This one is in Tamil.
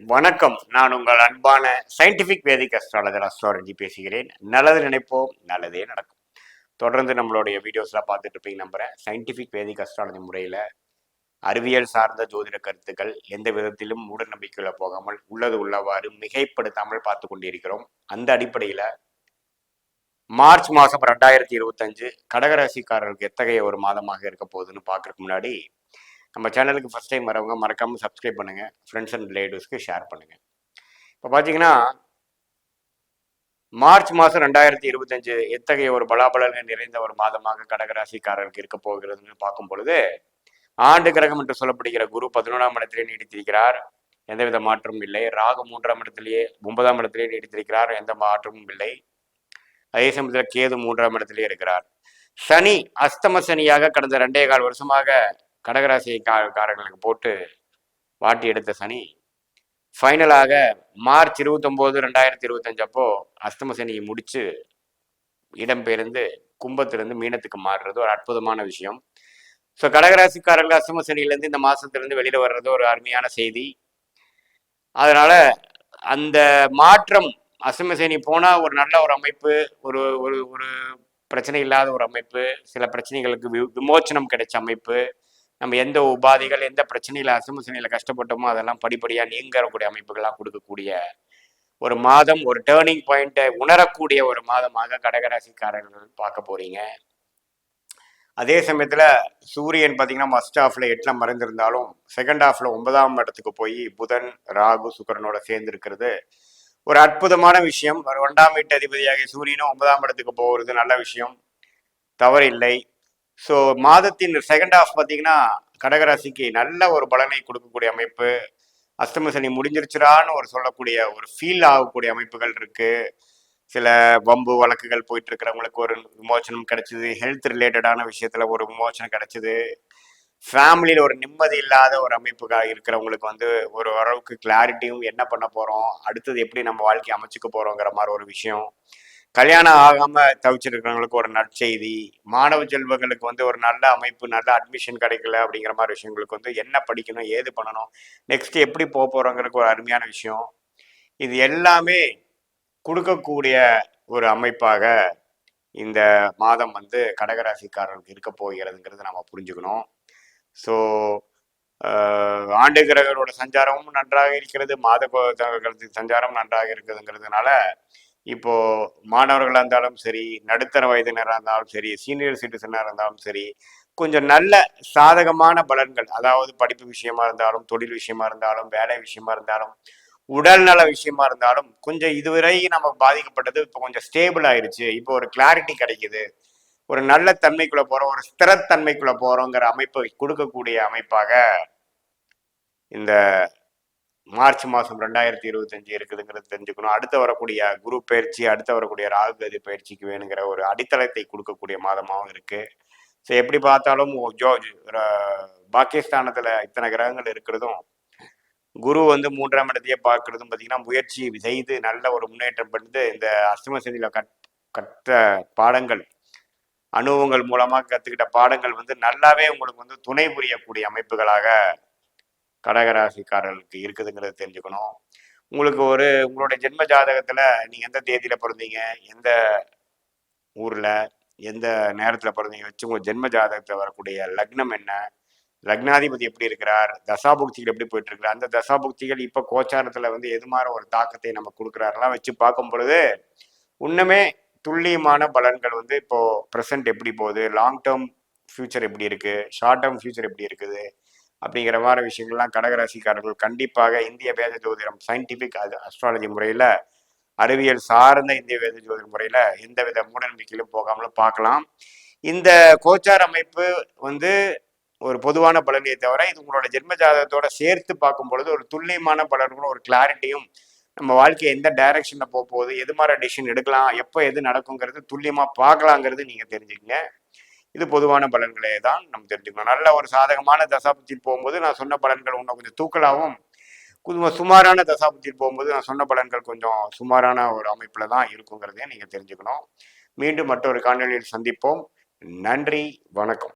வணக்கம். நான் உங்கள் அன்பான சயின்டிபிக் வேதிக் அஸ்ட்ராலஜர் அஸ்ட்ராலஜி பேசுகிறேன். நல்லது நினைப்போம் நல்லதே நடக்கும். தொடர்ந்து நம்மளுடைய வீடியோஸ்லாம் பார்த்துட்டு இருப்பீங்க நம்புறேன். சயின்டிபிக் வேதிக் அஸ்ட்ராலஜி முறையில் அறிவியல் சார்ந்த ஜோதிட கருத்துக்கள் எந்த விதத்திலும் மூட நம்பிக்கையில் போகாமல் உள்ளது உள்ளவாறு மிகைப்படுத்தாமல் பார்த்து கொண்டிருக்கிறோம். அந்த அடிப்படையில் மார்ச் மாதம் ரெண்டாயிரத்தி இருபத்தஞ்சு கடகராசிக்காரர்களுக்கு எத்தகைய ஒரு மாதமாக இருக்க போகுதுன்னு பார்க்கறதுக்கு முன்னாடி நம்ம சேனலுக்கு ஃபஸ்ட் டைம் வரவங்க மறக்காமல் சப்ஸ்கிரைப் பண்ணுங்கள் ஃப்ரெண்ட்ஸ் அண்ட் ரிலேட்டிவ்ஸ்க்கு ஷேர் பண்ணுங்கள் இப்போ பார்த்தீங்கன்னா மார்ச் மாதம் ரெண்டாயிரத்தி இருபத்தஞ்சு எத்தகைய ஒரு பலாபலங்கள் நிறைந்த ஒரு மாதமாக கடகராசிக்காரர்களுக்கு இருக்க போகிறதுன்னு பார்க்கும் பொழுது ஆண்டு கிரகம் என்று சொல்லப்படுகிற குரு பதினொன்றாம் இடத்திலே நீடித்திருக்கிறார். எந்தவித மாற்றமும் இல்லை. ராகு மூன்றாம் இடத்திலேயே ஒன்பதாம் இடத்திலேயே நீடித்திருக்கிறார். எந்த மாற்றமும் இல்லை. அதே சமயத்தில் கேது மூன்றாம் இடத்திலேயே இருக்கிறார். சனி அஸ்தம சனியாக கடந்த ரெண்டே கால் வருஷமாக கடகராசி காரர்களுக்கு போட்டு வாட்டி எடுத்த சனி. ஃபைனலாக மார்ச் இருபத்தொம்போது ரெண்டாயிரத்தி இருபத்தஞ்சப்போ அஸ்தம சனியை முடித்து இடம்பெயர்ந்து கும்பத்திலிருந்து மீனத்துக்கு மாறுறது ஒரு அற்புதமான விஷயம். ஸோ கடகராசிக்காரர்கள் அஸ்தம சனியிலேருந்து இந்த மாதத்துலேருந்து வெளியில் வர்றது ஒரு அருமையான செய்தி. அதனால் அந்த மாற்றம் அஸ்தம சனி போனால் ஒரு நல்ல ஒரு அமைப்பு ஒரு ஒரு ஒரு பிரச்சனை இல்லாத ஒரு அமைப்பு சில பிரச்சனைகளுக்கு வி- விமோச்சனம் கிடைச்ச அமைப்பு நம்ம எந்த உபாதைகள் எந்த பிரச்சனையில் அசமசனையில் கஷ்டப்பட்டோமோ அதெல்லாம் படிப்படியாக நீங்கக்கூடிய அமைப்புகளாக கொடுக்கக்கூடிய ஒரு மாதம் ஒரு டேர்னிங் பாயிண்ட்டை உணரக்கூடிய ஒரு மாதமாக கடகராசிக்காரர்கள் பார்க்க போறீங்க. அதே சமயத்தில் சூரியன் பார்த்தீங்கன்னா ஃபஸ்ட் ஹாஃப்ல எட்டில் மறைந்திருந்தாலும் செகண்ட் ஹாஃபில் ஒன்பதாம் இடத்துக்கு போய் புதன் ராகு சுக்கரனோட சேர்ந்து இருக்கிறது. ஒரு அற்புதமான விஷயம். ஒரு ஒன்றாம் வீட்டு அதிபதியாகிய சூரியனும் ஒன்பதாம் இடத்துக்கு போகிறது நல்ல விஷயம். தவறில்லை. ஸோ மாதத்தின் செகண்ட் ஹாஃப் பார்த்தீங்கன்னா கடகராசிக்கு நல்ல ஒரு பலனை கொடுக்கக்கூடிய அமைப்பு. அஷ்டம சனி முடிஞ்சிருச்சுடான்னு ஒரு சொல்லக்கூடிய ஒரு ஃபீல் ஆகக்கூடிய அமைப்புகள் இருக்கு. சில வம்பு வழக்குகள் போயிட்டு இருக்கிறவங்களுக்கு ஒரு விமோச்சனம் கிடைச்சது. ஹெல்த் ரிலேட்டடான விஷயத்துல ஒரு விமோச்சனம் கிடைச்சது. ஃபேமிலியில் ஒரு நிம்மதி இல்லாத ஒரு அமைப்புக்காக இருக்கிறவங்களுக்கு வந்து ஒரு ஓரளவுக்கு கிளாரிட்டியும் என்ன பண்ண போகிறோம் அடுத்தது எப்படி நம்ம வாழ்க்கையை அமைச்சுக்க போகிறோங்கிற மாதிரி ஒரு விஷயம். கல்யாணம் ஆகாம தவிச்சிருக்கிறவங்களுக்கு ஒரு நற்செய்தி மாணவ செல்வங்களுக்கு வந்து ஒரு நல்ல அமைப்பு நல்ல அட்மிஷன் கிடைக்கல அப்படிங்கிற மாதிரி விஷயங்களுக்கு வந்து என்ன படிக்கணும் ஏது பண்ணணும் நெக்ஸ்ட் எப்படி போக போறோங்கிறதுக்கு ஒரு அருமையான விஷயம். இது எல்லாமே கொடுக்கக்கூடிய ஒரு அமைப்பாக இந்த மாதம் வந்து கடகராசிக்காரர்களுக்கு இருக்க போகிறதுங்கிறது நம்ம புரிஞ்சுக்கணும். ஸோ ஆண்டு கிரகரோட சஞ்சாரமும் நன்றாக இருக்கிறது மாத கோ- சஞ்சாரம் நன்றாக இருக்கிறதுங்கிறதுனால இப்போ மாணவர்களாக இருந்தாலும் சரி நடுத்தர வயதினராக இருந்தாலும் சரி சீனியர் சிட்டிசனாக இருந்தாலும் சரி கொஞ்சம் நல்ல சாதகமான பலன்கள் அதாவது படிப்பு விஷயமா இருந்தாலும் தொழில் விஷயமா இருந்தாலும் வேலை விஷயமா இருந்தாலும் உடல்நல விஷயமா இருந்தாலும் கொஞ்சம் இதுவரை நம்ம பாதிக்கப்பட்டது இப்போ கொஞ்சம் ஸ்டேபிள் ஆயிடுச்சு இப்போ ஒரு கிளாரிட்டி கிடைக்குது. ஒரு நல்ல தன்மைக்குள்ள போறோம் ஒரு ஸ்திரத்தன்மைக்குள்ள போறோங்கிற அமைப்பை கொடுக்கக்கூடிய அமைப்பாக இந்த மார்ச் மாதம் ரெண்டாயிரத்தி இருபத்தஞ்சு இருக்குதுங்கிறது தெரிஞ்சுக்கணும். அடுத்து வரக்கூடிய குரு பயிற்சி அடுத்து வரக்கூடிய ராகு கதி பயிற்சிக்கு வேணுங்கிற ஒரு அடித்தளத்தை கொடுக்கக்கூடிய மாதமாகவும் இருக்கு. ஸோ எப்படி பார்த்தாலும் ஒ- ஜோ இத்தனை கிரகங்கள் இருக்கிறதும் குரு வந்து மூன்றாம் இடத்தையே பார்க்கறதும் பார்த்தீங்கன்னா முயற்சி செய்து நல்ல ஒரு முன்னேற்றம் பண்ணி இந்த அஷ்டம செய்தியில் கட் கற்ற பாடங்கள் அனுபவங்கள் மூலமாக கற்றுக்கிட்ட பாடங்கள் வந்து நல்லாவே உங்களுக்கு வந்து துணை புரியக்கூடிய அமைப்புகளாக கடகராசிக்காரர்களுக்கு இருக்குதுங்கிறத தெரிஞ்சுக்கணும். உங்களுக்கு ஒரு உங்களுடைய ஜென்ம ஜாதகத்தில் நீங்கள் எந்த தேதியில் பிறந்தீங்க? எந்த ஊரில்? எந்த நேரத்தில் பிறந்தீங்க? வச்சு உங்கள் ஜென்ம ஜாதகத்தில் வரக்கூடிய லக்னம் என்ன? லக்னாதிபதி எப்படி இருக்கிறார்? தசாபுக்திகள் எப்படி போயிட்டு இருக்கிறார் அந்த தசாபுக்திகள் இப்போ கோச்சாரத்தில் வந்து எது மாதிரி ஒரு தாக்கத்தை நம்ம கொடுக்குறாரெல்லாம் வச்சு பார்க்கும் பொழுது இன்னுமே துல்லியமான பலன்கள் வந்து இப்போ ப்ரெசன்ட் எப்படி போகுது? லாங் டேர்ம் ஃபியூச்சர் எப்படி இருக்குது ஷார்ட் டேர்ம் ஃபியூச்சர் எப்படி இருக்குது? அப்படிங்கிற மாதிரி விஷயங்கள்லாம் கடகராசிக்காரர்கள் கண்டிப்பாக இந்திய வேத ஜோதிடம் சயின்டிபிக் அஸ்ட்ராலஜி முறையில் அறிவியல் சார்ந்த இந்திய வேத ஜோதிட முறையில் எந்தவித மூடநம்பிக்கையிலும் போகாமலும் பார்க்கலாம். இந்த கோச்சார் அமைப்பு வந்து ஒரு பொதுவான பலனையை தவிர இது உங்களோட ஜென்ம ஜாதகத்தோட சேர்த்து பார்க்கும் பொழுது ஒரு துல்லியமான பலன்களும் ஒரு கிளாரிட்டியும் நம்ம வாழ்க்கையை எந்த டைரக்ஷனில் போக போகுது எது மாதிரி டிசிஷன் எடுக்கலாம் எப்போ எது நடக்குங்கிறது துல்லியமாக பார்க்கலாங்கிறது நீங்கள் தெரிஞ்சுக்கங்க. இது பொதுவான பலன்களே தான். நம்ம தெரிஞ்சுக்கணும். நல்ல ஒரு சாதகமான தசாபுத்தியில் போகும்போது நான் சொன்ன பலன்கள் இன்னும் கொஞ்சம் தூக்கலாகவும் கொஞ்சம் சுமாரான தசாபுத்தியில் போகும்போது நான் சொன்ன பலன்கள் கொஞ்சம் சுமாரான ஒரு அமைப்பில் தான் இருக்குங்கிறதையும் நீங்கள் தெரிஞ்சுக்கணும். மீண்டும் மற்றொரு காணொலியில் சந்திப்போம். நன்றி வணக்கம்.